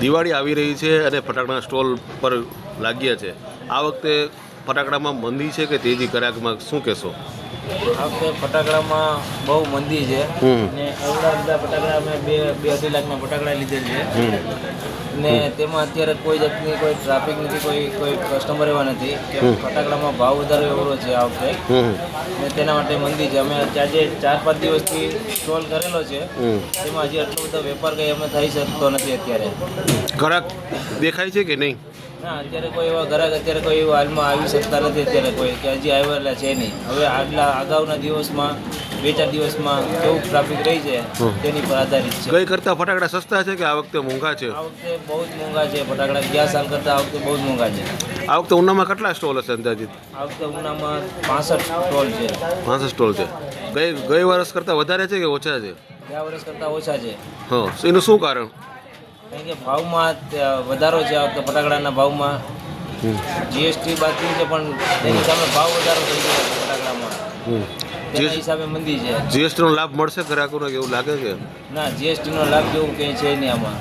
દિવાળી આવી રહી છે અને ફટાકડાના સ્ટોલ પર લાગ્યા છે. આ વખતે ફટાકડામાં મંદી છે કે તેજી કરાકમાં શું કહેશો? આ વખતે ફટાકડામાં બહુ મંદી છે. ને એવડા બધા ફટાકડા અમે બે બે અઢી લાખના ફટાકડા લીધેલ છે. ને તેમાં અત્યારે કોઈ જાતની કોઈ ટ્રાફિક નથી કોઈ કોઈ કસ્ટમર એવા નથી કે ફટાકડામાં ભાવ વધારો એવડો છે આ વખતે. ને તેના માટે મંદી છે. અમે આજે ચાર પાંચ દિવસથી સ્ટોલ કરેલો છે. તેમાં હજી આટલો બધો વેપાર કંઈ અમે થઈ શકતો નથી અત્યારે. ખરાક દેખાય છે કે નહીં? ના અત્યારે કોઈ એવા ગ્રાહક અત્યારે કોઈ એવા હાલમાં આવી શકતા નથી અત્યારે કોઈ કે હજી આવેલા છે નહીં. હવે આગલા અગાઉના દિવસમાં બે ચાર દિવસમાં કેવું ટ્રાફિક રહી છે તેની પર આધારિત છે. ગઈ કરતાં ફટાકડા સસ્તા છે કે આ વખતે મોંઘા છે? આ વખતે બહુ જ મોંઘા છે ફટાકડા ગયા સાલ કરતાં આ વખતે બહુ જ મોંઘા છે. આ વખતે ઉનામાં કેટલા સ્ટોલ હશે અંદાજિત? આ વખતે ઉનામાં પાસઠ સ્ટોલ છે. પાંસઠ સ્ટોલ છે. ગઈ ગઈ વર્ષ કરતાં વધારે છે કે ઓછા છે? ગયા વર્ષ કરતા ઓછા છે. હા એનું શું કારણ? કારણ કે ભાવમાં વધારો છે આ વખતે ફટાકડાના ભાવમાં. જીએસટી બાકી છે પણ તેની સામે ભાવ વધારો થઈ ગયો છે ફટાકડામાં. તેના હિસાબે મંદી છે. જીએસટીનો લાભ મળશે ગ્રાહકોને એવું લાગે છે? ના જીએસટી નો લાભ જેવું કંઈ છે નહીં આમાં.